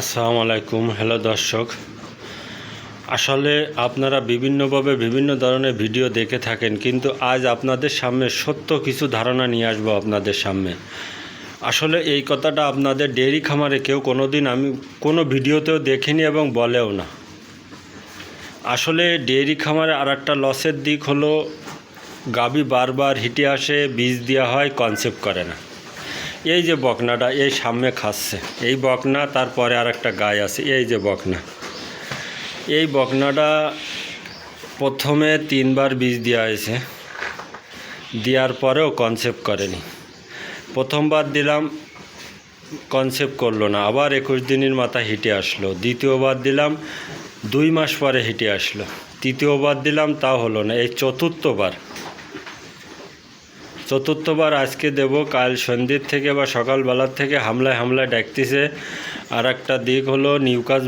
আসসালামু আলাইকুম। হ্যালো দর্শক। আসলে আপনারা বিভিন্নভাবে বিভিন্ন ধরনের ভিডিও দেখে থাকেন, কিন্তু আজ আপনাদের সামনে সত্য কিছু ধারণা নিয়ে আসব আপনাদের সামনে। আসলে এই কথাটা আপনাদের ডেয়ারি খামারে কেউ কোনো দিন আমি কোনো ভিডিওতেও দেখিনি এবং বলেও না। আসলে ডেয়ারি খামারে আর একটা লসের দিক হলো, গাবি বারবার হিটে আসে, বীজ দেওয়া হয় কনসেপ্ট করে না। এই যে বকনাটা এই সামনে খাচ্ছে। এই বকনা, তারপরে আর একটা গায়ে আছে, এই যে বকনা। এই বকনাটা প্রথমে তিনবার বীজ দেওয়া হয়েছে। দেওয়ার পরেও কনসেপ্ট করেনি। প্রথমবার দিলাম কনসেপ্ট করল না। আবার একুশ দিনের মাথা হিটে আসলো। দ্বিতীয়বার দিলাম, দুই মাস পরে হিটে আসলো। তৃতীয়বার দিলাম তাও হলো না। এই চতুর্থবার চতুর্থবার আজকে দেব, কাল সন্ধ্যের থেকে বা সকালবেলার থেকে হামলায় হামলায় ডাকতেছে। আর একটা দিক হলো নিউকাস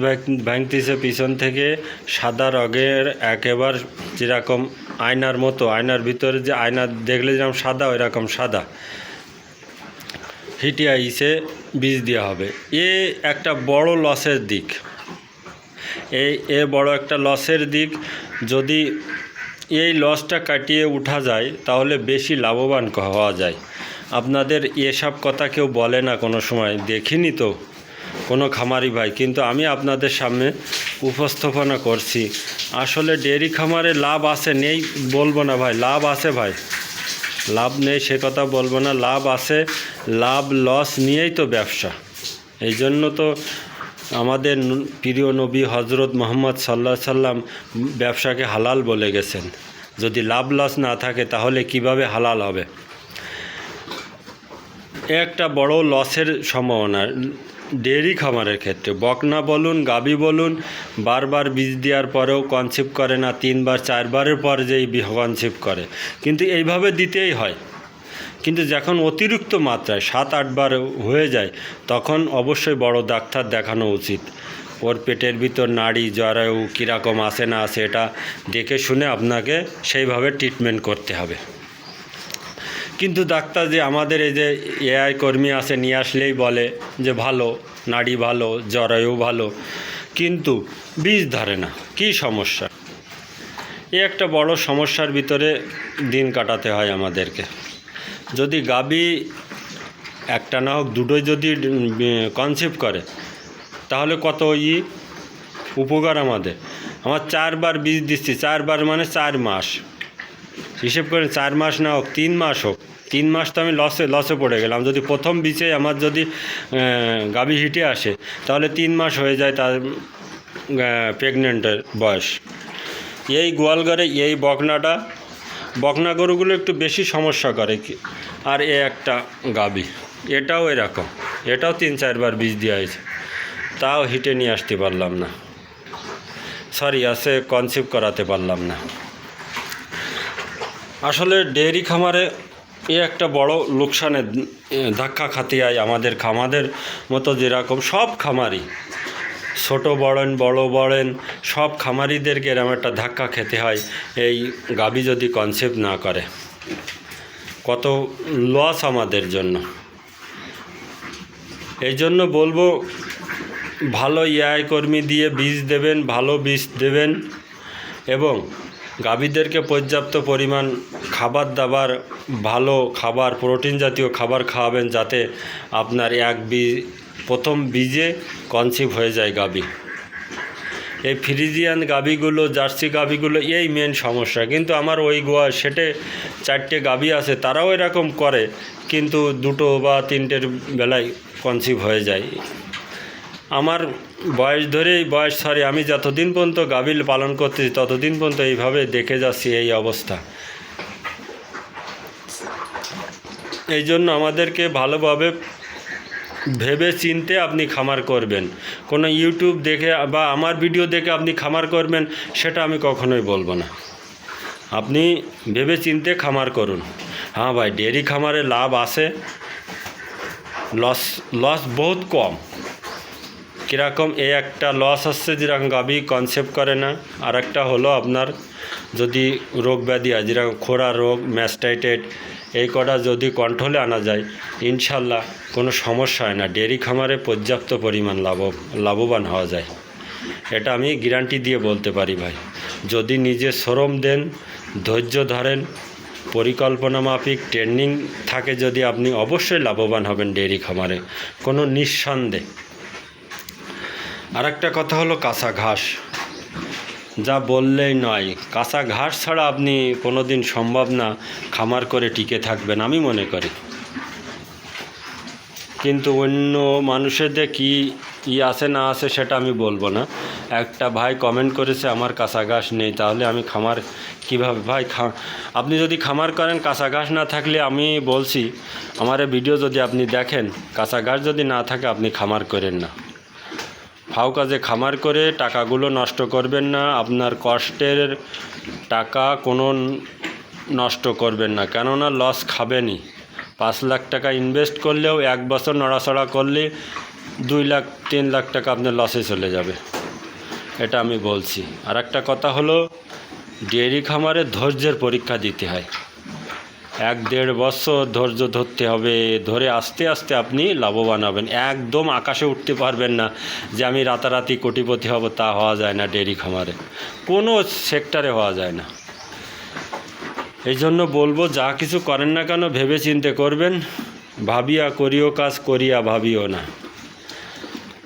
ভাঙতেছে পিছন থেকে। সাদা রগের একেবার যেরকম আয়নার মতো, আয়নার ভিতরে যে আয়না দেখলে যেরকম সাদা ওই রকম সাদা। হিটে আইসে বীজ দেওয়া হবে। এ একটা বড় লসের দিক। এই এ বড় একটা লসের দিক। যদি এই লসটা কাটিয়ে উঠা যায়, তাহলে বেশি লাভবান হওয়া যায়। আপনাদের এসব কথা কেউ বলে না কোনো সময়, দেখিনি তো কোনো খামারি ভাই, কিন্তু আমি আপনাদের সামনে উপস্থাপনা করছি। আসলে ডেয়ারি খামারে লাভ আছে, নেই বলব না ভাই, লাভ আছে ভাই। লাভ নেই সে কথা বলব না, লাভ আছে, লাভ লস নিয়েই তো ব্যবসা। এই জন্য তো আমাদের প্রিয় নবী হজরত মোহাম্মদ সাল্লাহ সাল্লাম ব্যবসাকে হালাল বলে গেছেন। যদি লাভ লস না থাকে, তাহলে কীভাবে হালাল হবে? একটা বড় লসের সম্ভাবনা ডেয়ারি খামারের ক্ষেত্রে। বকনা বলুন, গাবি বলুন, বারবার বীজ দেওয়ার পরেও কনসেপ্ট করে না, তিনবার, চারবারের পর যেই কনসেপ্ট করে। কিন্তু এইভাবে দিতেই হয়। কিন্তু যখন অতিরিক্ত মাত্রায় সাত আটবার হয়ে যায়, তখন অবশ্যই বড় ডাক্তার দেখানো উচিত। ওর পেটের ভিতর নাড়ি, জরায়ু কীরকম আসে না আসে এটা দেখে শুনে আপনাকে সেইভাবে ট্রিটমেন্ট করতে হবে। কিন্তু ডাক্তার যে আমাদের এই যে এআই কর্মী আছে, নিয়ে আসলেই বলে যে ভালো, নাড়ি ভালো, জরায়ু ভালো, কিন্তু বীজ ধরে না। কী সমস্যা? এ একটা বড় সমস্যার ভিতরে দিন কাটাতে হয় আমাদেরকে। যদি গাবি একটা না হোক, দুটোই যদি কনসেপ্ট করে, তাহলে কত ই উপকার আমাদের? আমার চারবার বীজ দিচ্ছি, চারবার মানে চার মাস। হিসেব করে চার মাস না হোক, তিন মাস হোক, তিন মাস তো আমি লসে লসে পড়ে গেলাম। যদি প্রথম বিচে আমার যদি গাবি হিটে আসে, তাহলে তিন মাস হয়ে যায় তার প্রেগনেন্টের বয়স। এই গোয়ালঘরে এই বকনাটা, বকনা গরুগুলো একটু বেশি সমস্যা করে আর এ একটা গাবি। এটাও এরকম। এটাও তিন চারবার বীজ দেওয়া হয়েছে। তাও হিটে নিয়ে আসতে পারলাম না। সরি আসে কনসিভ করাতে পারলাম না। আসলে ডেয়ারি খামারে এ একটা বড় লোকসানে ধাক্কা খাতে হয় আমাদের খামাদের মতো যেরকম সব খামারি ছোট বড়েন বড় বড়েন সব খামারিদেরকে এরকম একটা ধাক্কা খেতে হয়। এই গাবি যদি কনসেপ্ট না করে। কত লস আমাদের জন্য। এই জন্য বলব, ভালো ইআই কর্মী দিয়ে বীজ দেবেন, ভালো বীজ দেবেন এবং গাভীদেরকে পর্যাপ্ত পরিমাণ খাবার দাবার, ভালো খাবার প্রোটিন জাতীয় খাবার খাওয়াবেন যাতে আপনার এক বীজ, প্রথম বীজে কনসিভ হয়ে যায় গাভী। এই ফ্রিজিয়ান গাভীগুলো, জার্সি গাভীগুলো এই মেন সমস্যা। কিন্তু আমার ওই গোয়া সেটে চারটে গাভী আছে, তারাও এরকম করে, কিন্তু দুটো বা তিনটের বেলায় কনসিভ হয়ে যায়। আমার বয়স ধরেই, বয়স সরি আমি যতদিন পর্যন্ত গাভীল পালন করতেছি ততদিন পর্যন্ত এইভাবে দেখে যাচ্ছি এই অবস্থা। এই জন্য আমাদেরকে ভালোভাবে ভেবে চিনতে আপনি খামার করবেন। কোনো ইউটিউব দেখে বা আমার ভিডিও দেখে আপনি খামার করবেন, সেটা আমি কখনোই বলব না। আপনি ভেবে চিনতে খামার করুন। হ্যাঁ ভাই, ডেয়ারি খামারে লাভ আছে, লস লস বহুত কম। কীরকম এই একটা লস হচ্ছে যেরকম গাভী কনসেপ্ট করে না আর একটা হলো আপনার যদি রোগ ব্যাধি হয়, যেরকম খোরা রোগ ম্যাস্টাইটেড এই কটা যদি কন্ট্রোলে আনা যায়, ইনশাল্লাহ কোনো সমস্যা হয় না। ডেরি খামারে পর্যাপ্ত পরিমাণ লাভ, লাভবান হওয়া যায়। এটা আমি গ্যারান্টি দিয়ে বলতে পারি ভাই। যদি নিজে শ্রম দেন, ধৈর্য ধরেন, পরিকল্পনা মাফিক ট্রেনিং থাকে যদি আপনি অবশ্যই লাভবান হবেন ডেয়ারি খামারে। কোনো নিঃসন্দেহ। আর একটা কথা হলো কাঁচা ঘাস। যা বললেই নয়, কাঁচা ঘাস ছাড়া আপনি কোনো দিন সম্ভব না খামার করে টিকে থাকবেন, আমি মনে করি। কিন্তু অন্য মানুষেরদের কি ই আছে না আছে সেটা আমি বলব না। একটা ভাই কমেন্ট করেছে, আমার কাঁচা ঘাস নেই, তাহলে আমি খামার কীভাবে? ভাই, খা, আপনি যদি খামার করেন, কাঁচা ঘাস না থাকলে আমি বলছি, আমার ভিডিও যদি আপনি দেখেন, কাঁচা ঘাস যদি না থাকে, আপনি খামার করেন না। ফাও কাজে খামার করে টাকাগুলো নষ্ট করবেন না, আপনার কষ্টের টাকা কোনো নষ্ট করবেন না। কেননা লস খাবেনই। পাঁচ লাখ টাকা ইনভেস্ট করলেও এক বছর নড়াচড়া করলে দুই লাখ, তিন লাখ টাকা আপনার লসে চলে যাবে। এটা আমি বলছি। আর একটা কথা হলো, ডেয়ারি খামারে ধৈর্যের পরীক্ষা দিতে হয়। এক দেড় বছর ধৈর্য ধরতে হবে, ধরে আস্তে আস্তে আপনি লাভবান হবেন। একদম আকাশে উঠতে পারবেন না যে আমি রাতারাতি কোটিপতি হব, তা হওয়া যায় না ডেরি খামারে। কোনো সেক্টরে হওয়া যায় না। এই জন্য বলব, যা কিছু করেন না কেন ভেবে চিন্তে করবেন। ভাবিয়া করিও কাজ, করিয়া ভাবিও না।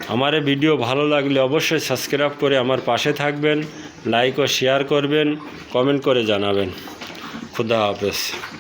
আমার ভিডিও ভালো লাগলে অবশ্যই সাবস্ক্রাইব করে আমার পাশে থাকবেন, লাইক ও শেয়ার করবেন, কমেন্ট করে জানাবেন। খুদা হাফেজ।